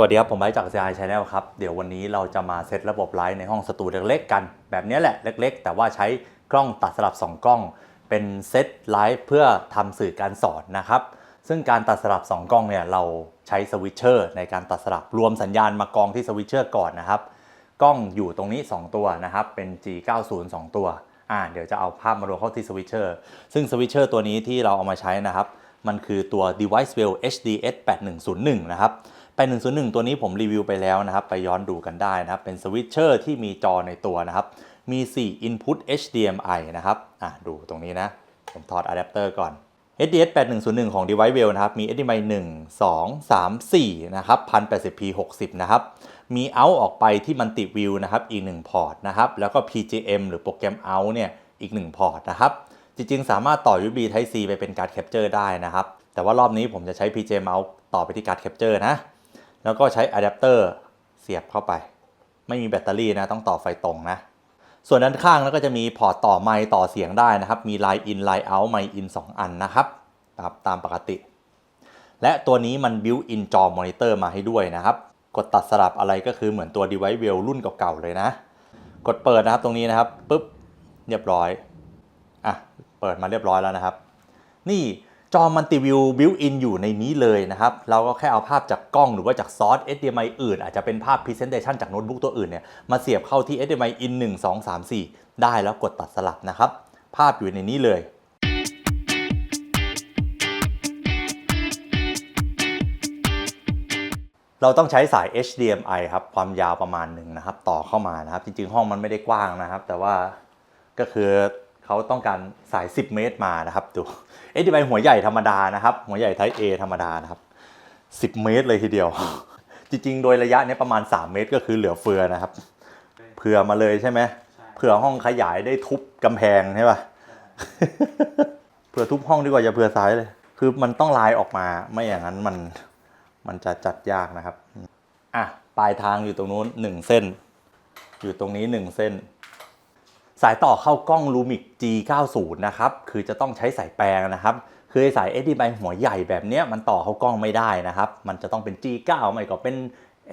สวัสดีครับ ผมไบร์จาก CI Channel ครับ เดี๋ยววันนี้เราจะมาเซตระบบไลฟ์ในห้องสตูดิโอเล็กๆกัน แบบนี้แหละเล็กๆ แต่ว่าใช้กล้องตัดสลับ 2 กล้อง เป็นเซตไลฟ์เพื่อทำสื่อการสอนนะครับ ซึ่งการตัดสลับ 2 กล้องเนี่ยเราใช้สวิตเชอร์ในการตัดสลับรวมสัญญาณมากองที่สวิตเชอร์ก่อนนะครับ กล้องอยู่ตรงนี้ 2 ตัวนะครับ เป็น G90 2 ตัวอ่าเดี๋ยวจะเอาภาพมารวมเข้าที่สวิตเชอร์ซึ่งสวิตเชอร์ตัวนี้ที่เราเอามาใช้นะครับ มันคือตัว Device Well HDS 8101 นะครับ 8101 ตัวนี้ผมรีวิวไปแล้วนะครับ ไปย้อนดูกันได้นะครับ เป็นสวิตเชอร์ที่มีจอในตัวนะครับ มี 4 Input HDMI นะครับอะดูตรงนี้นะ ผมถอดอะแดปเตอร์ก่อน HDS 8101 ของ Device Well นะครับ มี HDMI 1 2 3 4 นะครับ 1080p 60 นะครับ มี out ออกไปที่มันติวิวนะครับ อีก 1 พอร์ตนะครับ แล้วก็ PGM หรือโปรแกรม out เนี่ย อีก 1 พอร์ตนะครับ จริงๆ สามารถต่อ USB Type C ไปเป็นการ์ดแคปเจอร์ได้นะครับ แต่ว่ารอบนี้ผมจะใช้ PGM out ต่อไปที่การ์ดแคปเจอร์นะ แล้วก็ใช้อะแดปเตอร์เสียบเข้าไป ไม่มีแบตเตอรี่นะต้องต่อไฟตรงนะ ส่วนด้านข้างแล้วก็จะมีพอร์ตต่อไมค์ต่อเสียงได้นะครับ มี Line in Line out ไมค์ in 2อันนะครับตามตามปกติ และตัวนี้มัน built in จอมอนิเตอร์มาให้ด้วยนะครับ กดตัดสลับอะไรก็คือเหมือนตัว device well รุ่นเก่าๆเลยนะ กดเปิดนะครับตรงนี้นะครับปุ๊บเรียบร้อยอะเปิดมาเรียบร้อยแล้วนะครับ นี่ จอมันติวิวบิวอินอยู่ในนี้เลยนะครับ เราก็แค่เอาภาพจากกล้องหรือว่าจากซอส HDMI อื่น อาจจะเป็นภาพ Presentation จากโน้ตบุ๊กตัวอื่นเนี่ยมาเสียบเข้าที่ HDMI in 1 2 3 4 ได้แล้วกดตัดสลับนะครับ ภาพอยู่ในนี้เลยเราต้องใช้สาย HDMI ครับ ความยาวประมาณหนึ่งนะครับ ต่อเข้ามานะครับ จริงๆ ห้องมันไม่ได้กว้างนะครับ แต่ว่าก็คือ เขาต้องการสาย 10 เมตรมานะครับดู HDMI หัวใหญ่ธรรมดานะครับ หัวใหญ่ Type A ธรรมดานะครับ 10 เมตรเลยทีเดียว จริงๆ โดยระยะเนี้ยประมาณ 3 เมตรก็คือเหลือเฟือนะครับ เผื่อมาเลยใช่ไหมเผื่อห้องขยายได้ทุบกำแพงใช่ป่ะเผื่อทุบห้องดีกว่าอย่าเผื่อซ้ายเลย คือมันต้องลายออกมาไม่อย่างนั้นมันมันจะจัดยากนะครับอะปลายทางอยู่ตรงนู้นหนึ่งเส้น อยู่ตรงนี้หนึ่งเส้น สายต่อเข้ากล้อง Lumix G90 นะครับ คือจะต้องใช้สายแปลงนะครับ คือไอ้สาย HDMI หัวใหญ่แบบนี้มันต่อเข้ากล้องไม่ได้นะครับ มันจะต้องเป็น G9 ไม่ก็เป็น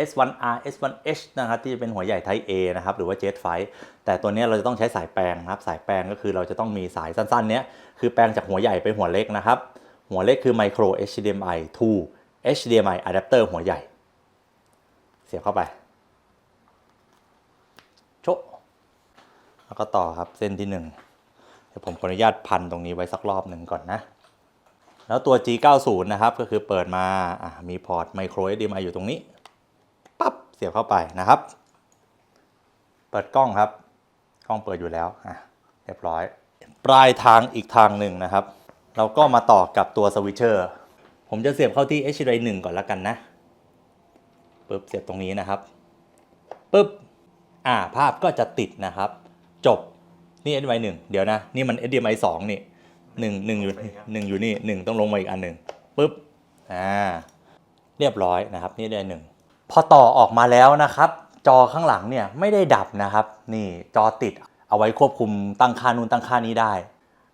S1R S1H นะครับที่จะเป็นหัวใหญ่ Type A นะครับหรือว่า Jet 5แต่ตัวนี้เราจะต้องใช้สายแปลงนะครับ สายแปลงก็คือเราจะต้องมีสายสั้นๆเนี้ยคือแปลงจากหัวใหญ่ไปหัวเล็กนะครับ หัวเล็กคือ Micro HDMI 2 HDMI adapter หัวใหญ่ เสียบเข้าไป โชะ แล้วก็ต่อครับเส้นที่1เดี๋ยวผมขออนุญาตพันตรงนี้ไว้สักรอบหนึ่งก่อนนะ แล้วตัว G90 นะครับก็คือเปิดมาอะมีพอร์ต Micro HDMI อยู่ตรงนี้ปั๊บเสียบเข้าไปนะครับ เปิดกล้องครับ กล้องเปิดอยู่แล้วอะเรียบร้อย ปลายทางอีกทางหนึ่งนะครับ เราก็มาต่อกับตัวสวิตเชอร์ผมจะเสียบเข้าที่ HDMI 1ก่อนแล้วกันนะปึ๊บเสียบตรงนี้นะครับปึ๊บอ่าภาพก็จะติดนะครับ จบนี่ HDMI 1เดี๋ยวนะ นี่มัน HDMI 2นี่หนึ่งหนึ่งอยู่หนึ่งอยู่นี่หนึ่งต้องลงมาอีกอันหนึ่งปึ๊บอ่าเรียบร้อยนะครับ นี่ได้หนึ่งพอต่อออกมาแล้วนะครับ จอข้างหลังเนี่ยไม่ได้ดับนะครับ นี่จอติดเอาไว้ควบคุมตั้งค่านู่นตั้งค่านี้ได้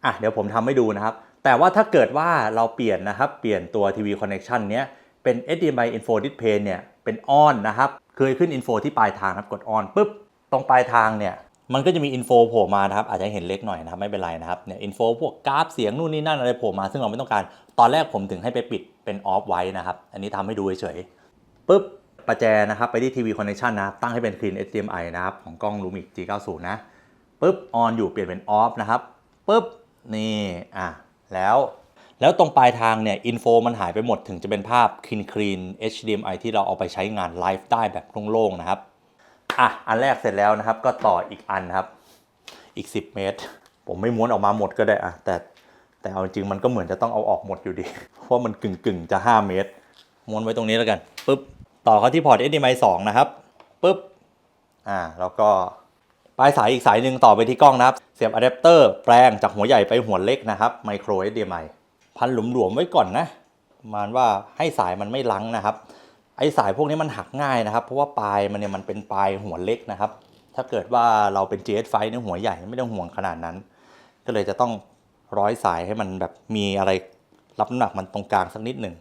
อะเดี๋ยวผมทำให้ดูนะครับ แต่ว่าถ้าเกิดว่าเราเปลี่ยนนะครับ เปลี่ยนตัว TV connection เนี้ยเป็น HDMI info display เนี่ยเป็น on นะครับ เคยขึ้น info ที่ปลายทางนะครับกด on ปุ๊บตรงปลายทางเนี่ย มันก็จะมี info โผล่มานะครับอาจจะเห็นเล็กหน่อยนะครับไม่เป็นไรนะครับเนี่ย info พวกกราฟเสียงนู่นนี่นั่นอะไรโผล่มาซึ่งเราไม่ต้องการ ตอนแรกผมถึงให้ไปปิดเป็น off ไว้นะครับอันนี้ทำให้ดูเฉยๆปุ๊บประแจนะครับไปที่ TV connection นะครับตั้งให้เป็น clean HDMI นะครับของกล้อง Lumix G90 นะปุ๊บ on อยู่เปลี่ยนเป็น off นะครับปุ๊บนี่อะแล้วแล้วตรงปลายทางเนี่ยอินโฟมันหายไปหมดถึงจะเป็นภาพ clean clean HDMI ที่เราเอาไปใช้งานไลฟ์ได้แบบโล่งๆนะครับ อะ อันแรกเสร็จแล้วนะครับ ก็ต่ออีกอันครับ อีก 10 เมตร ผมไม่ม้วนออกมาหมดก็ได้อะแต่แต่เอาจริงมันก็เหมือนจะต้องเอาออกหมดอยู่ดี เพราะมันกึ่งๆจะ 5 เมตร ม้วนไว้ตรงนี้แล้วกันปุ๊บ ต่อเข้าที่พอร์ต HDMI 2 นะครับปุ๊บ อ่า แล้วก็ปลายสายอีกสายหนึ่งต่อไปที่กล้องนะครับ เสียบอะแดปเตอร์แปลงจากหัวใหญ่ไปหัวเล็กนะครับ Micro HDMI พันหลวมๆไว้ก่อนนะประมาณว่าให้สายมันไม่ลังนะครับ ไอ้สายพวกนี้มันหักง่ายนะครับ เพราะว่าปลายมันเนี่ยมันเป็นปลายหัวเล็กนะครับ ถ้าเกิดว่าเราเป็น GS ไฟในยหัวใหญ่ไม่ต้องห่วงขนาดนั้น ก็เลยจะต้องร้อยสายให้มันแบบมีอะไรรับน้ำหนักมันตรงกลางสักนิดหนึ่ง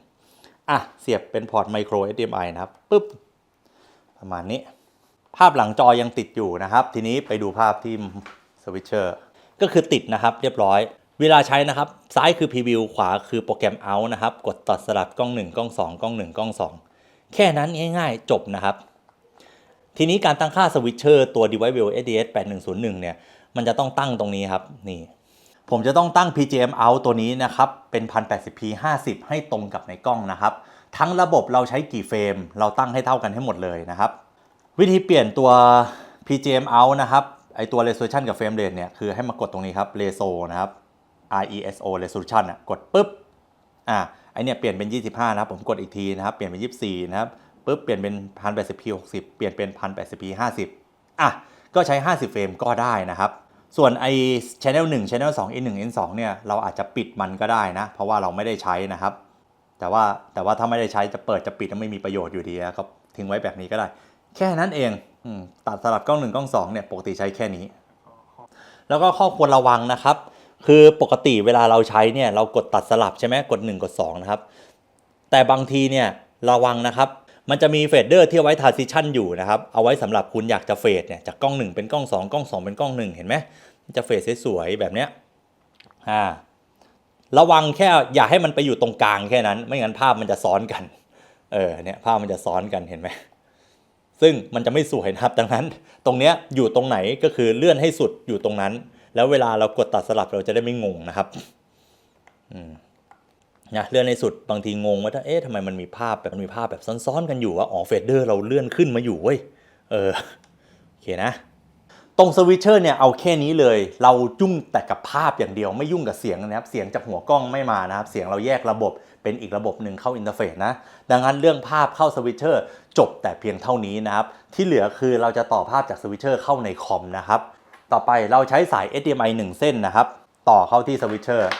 อะเสียบเป็นพอร์ตไมโคร HDMI นะครับปุ๊บประมาณนี้ ภาพหลังจอยังติดอยู่นะครับ ทีนี้ไปดูภาพที่สวิตเชอร์ก็คือติดนะครับเรียบร้อย เวลาใช้นะครับ ซ้ายคือ Preview ขวาคือโปรแกรม Out นะครับ กดตัดสลับกล้อง 1 กล้อง 2 กล้อง 1 กล้อง 2 แค่นั้นง่ายๆ จบนะครับ ทีนี้การตั้งค่าสวิตเชอร์ตัว Device View SDS 8101 เนี่ย มันจะต้องตั้งตรงนี้ครับ นี่ ผมจะต้องตั้ง PGM out ตัวนี้นะครับ เป็น 1080p 50 ให้ตรงกับในกล้องนะครับ ทั้งระบบเราใช้กี่เฟรม เราตั้งให้เท่ากันให้หมดเลยนะครับ วิธีเปลี่ยนตัว PGM out นะครับ ไอตัว resolution กับ frame rate เนี่ย คือให้มากดตรงนี้ครับ reso นะครับ reso resolution อะ กดปุ๊บ อ่า ไอเนี่ยเปลี่ยนเป็น 25 นะครับ ผมกดอีกทีนะครับ เปลี่ยนเป็น 24 นะครับปุ๊บเปลี่ยนเป็น 1080p 60 เปลี่ยนเป็น 1080p 50 อะ ก็ใช้ 50 เฟรมก็ได้นะครับ ส่วนไอ channel 1 channel 2 n 1 n 2เนี่ยเราอาจจะปิดมันก็ได้นะ เพราะว่าเราไม่ได้ใช้นะครับ แต่ว่าแต่ว่าถ้าไม่ได้ใช้จะเปิดจะปิดก็ไม่มีประโยชน์อยู่ดีนะครับทิ้งไว้แบบนี้ก็ได้ แค่นั้นเองตัดสลับกล้องหนึ่งกล้องสองเนี่ยปกติใช้แค่นี้ แล้วก็ข้อควรระวังนะครับ คือปกติเวลาเราใช้เนี่ยเรากดตัดสลับใช่ไหมกด 1 กด 2 นะครับ แต่บางทีเนี่ยระวังนะครับ มันจะมีเฟดเดอร์ที่เอาไว้ทาร์ซิชันอยู่นะครับ เอาไว้สำหรับคุณอยากจะเฟดเนี่ยจากกล้อง 1 เป็นกล้อง 2 กล้อง 2 เป็นกล้อง 1 เห็นไหมจะเฟดสวยๆแบบเนี้ยอ่าระวังแค่อย่าให้มันไปอยู่ตรงกลางแค่นั้น ไม่งั้นภาพมันจะซ้อนกันเออเนี่ยภาพมันจะซ้อนกันเห็นไหมซึ่งมันจะไม่สวยนะครับดังนั้น ตรงเนี้ยอยู่ตรงไหนก็คือเลื่อนให้สุดอยู่ตรงนั้น แล้วเวลาเรากดตัดสลับเราจะได้ไม่งงนะครับนะเลื่อนให้สุดบางทีงงว่าเอ๊ะทำไมมันมีภาพแบบมันมีภาพแบบซ้อนๆกันอยู่ว่าอ๋อเฟดเดอร์เราเลื่อนขึ้นมาอยู่เว้ยเออโอเคนะ ตรงสวิตเชอร์เนี่ยเอาแค่นี้เลย เรายุ่งแต่กับภาพอย่างเดียวไม่ยุ่งกับเสียงนะครับ เสียงจากหัวกล้องไม่มานะครับ เสียงเราแยกระบบเป็นอีกระบบหนึ่งเข้าอินเทอร์เฟซนะ ดังนั้นเรื่องภาพเข้าสวิตเชอร์จบแต่เพียงเท่านี้นะครับ ที่เหลือคือเราจะต่อภาพจากสวิตเชอร์เข้าในคอมนะครับ ต่อไปเราใช้สาย HDMI 1 เส้นนะครับ ต่อเข้าที่สวิตเชอร์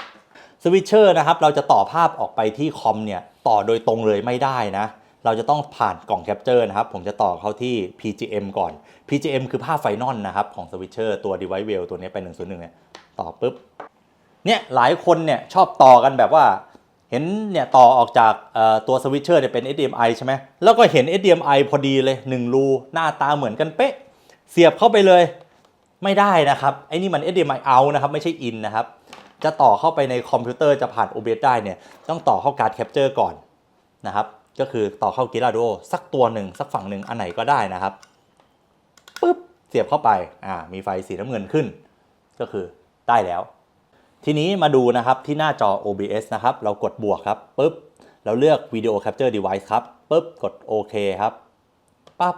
สวิตเชอร์นะครับเราจะต่อภาพออกไปที่คอมเนี่ยต่อโดยตรงเลยไม่ได้นะ เราจะต้องผ่านกล่องแคปเจอร์นะครับ ผมจะต่อเข้าที่ PGM ก่อน PGM คือภาพไฟนอลนะครับ ของสวิตเชอร์ตัว Device w e l ตัวนี้ไป 101 เนี่ย ต่อปุ๊บ เนี่ยหลายคนเนี่ยชอบต่อกันแบบว่า เห็นเนี่ยต่อออกจากตัวสวิตเชอร์เนี่ยเป็น HDMI ใช่ไหมแล้วก็เห็น HDMI พอดีเลย 1 รู หน้าตาเหมือนกันเป๊ะ เสียบเข้าไปเลย ไม่ได้นะครับ ไอ้นี่มัน HDMI out นะครับไม่ใช่ in นะครับ จะต่อเข้าไปในคอมพิวเตอร์จะผ่าน OBS ได้เนี่ยต้องต่อเข้าการ์ดแคปเจอร์ก่อนนะครับ ก็คือต่อเข้า g i r a d o สักตัวหนึ่งสักฝั่งหนึ่งอันไหนก็ได้นะครับปุ๊บเสียบเข้าไปอ่ามีไฟสีน้ำเงินขึ้น ก็คือได้แล้ว ทีนี้มาดูนะครับที่หน้าจอ OBS นะครับ เรากดบวกครับปุ๊บเราเลือก Video Capture Device ครับปุ๊บกดโอเคครับปั๊บ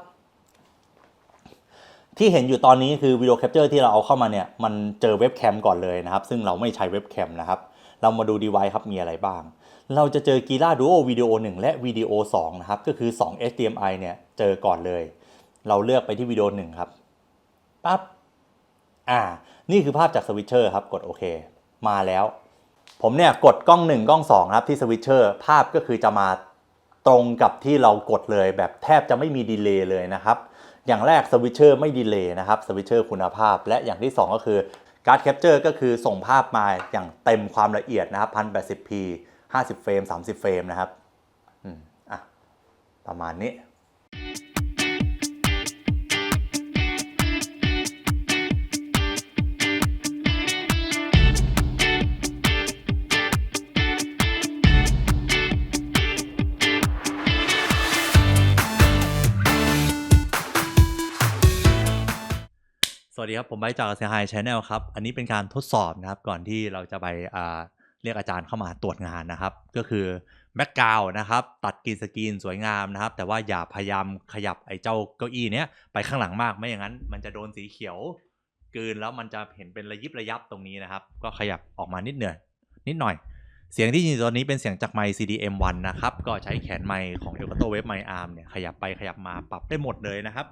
ที่เห็นอยู่ตอนนี้คือวิดีโอแคปเจอร์ที่เราเอาเข้ามาเนี่ยมันเจอเว็บแคมก่อนเลยนะครับ ซึ่งเราไม่ใช้เว็บแคมนะครับ เรามาดู device ครับมีอะไรบ้าง เราจะเจอ Gila Duo Video 1 และ Video 2 นะครับ ก็คือ 2 HDMI เนี่ยเจอก่อนเลย เราเลือกไปที่วิดีโอ1ครับปั๊บอ่า นี่คือภาพจากสวิตเชอร์ครับกดโอเคมาแล้ว ผมเนี่ยกดกล้อง 1 กล้อง 2 ครับที่สวิตเชอร์ภาพก็คือจะมาตรงกับที่เรากดเลยแบบแทบจะไม่มีดีเลย์เลยนะครับ อย่างแรกสวิตเชอร์ไม่ดีเลย์นะครับสวิตเชอร์คุณภาพ และอย่างที่ 2 ก็คือการ์ดแคปเจอร์ก็คือส่งภาพมาอย่างเต็มความละเอียดนะครับ 1080p 50 เฟรม 30 เฟรมนะครับ อืม อะ ประมาณนี้ วัสดีครับ ผมไบจากเซียไฮชแนลครับ อันนี้เป็นการทดสอบนะครับ ก่อนที่เราจะไปเรียกอาจารย์เข้ามาตรวจงานนะครับ ก็คือแบ็กกราวนะครับ ตัดกรีนสกรีนสวยงามนะครับ แต่ว่าอย่าพยายามขยับไอ้เจ้าเก้าอี้เนี้ยไปข้างหลังมากไม่อย่างนั้น มันจะโดนสีเขียวกืนแล้วมันจะเห็นเป็นระยิบระยับตรงนี้นะครับ ก็ขยับออกมานิดหน่อยนิดหน่อย เสียงที่ยินตอนนี้เป็นเสียงจากไมค์ CDM1 นะครับ ก็ใช้แขนไมค์ของ Elgato Wave m i Arm เนี่ยขยับไปขยับมาปรับได้หมดเลยนะครับ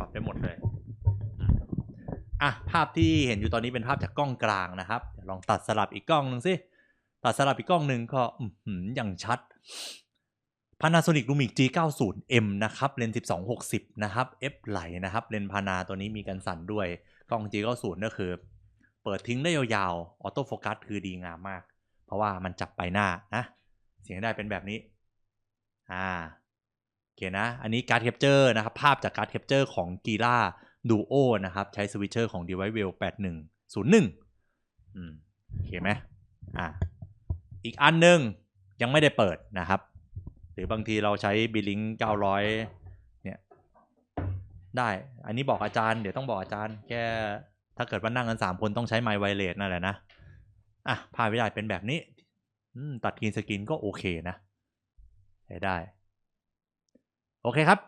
ปรับได้หมดเลย อะภาพที่เห็นอยู่ตอนนี้เป็นภาพจากกล้องกลางนะครับเดี๋ยวลองตัดสลับอีกกล้องหนึ่งสิตัดสลับอีกกล้องหนึ่งก็อย่างชัด Panasonic Lumix G90M นะครับเลนส์1260 นะครับ F ไหลนะครับ เลนส์พานาตัวนี้มีกันสั่นด้วย กล้อง G90 ก็คือ เปิดทิ้งได้ยาวๆ ออโต้โฟกัสคือดีงามมาก เพราะว่ามันจับไปหน้านะ เสียงได้เป็นแบบนี้ อ่าโอเคนะ อันนี้การ์ดแคปเจอร์นะครับ ภาพจากการ์ดแคปเจอร์ของ g ีล่า l a Duo นะครับใช้สวิตเชอร์ของ Device Well 8101อืมโอเคไหมอ่าอีกอันหนึ่งยังไม่ได้เปิดนะครับ หรือบางทีเราใช้บิลลิง900เนี่ยได้ อันนี้บอกอาจารย์เดี๋ยวต้องบอกอาจารย์แค่ถ้าเกิดว่านั่งกันสามคนต้องใช้ไมค์ไวเลสนั่นแหละนะอะภาพวิดีโอเป็นแบบนี้ตัดกรีนสกรีนก็โอเคนะใช้ได้ โอเคครับ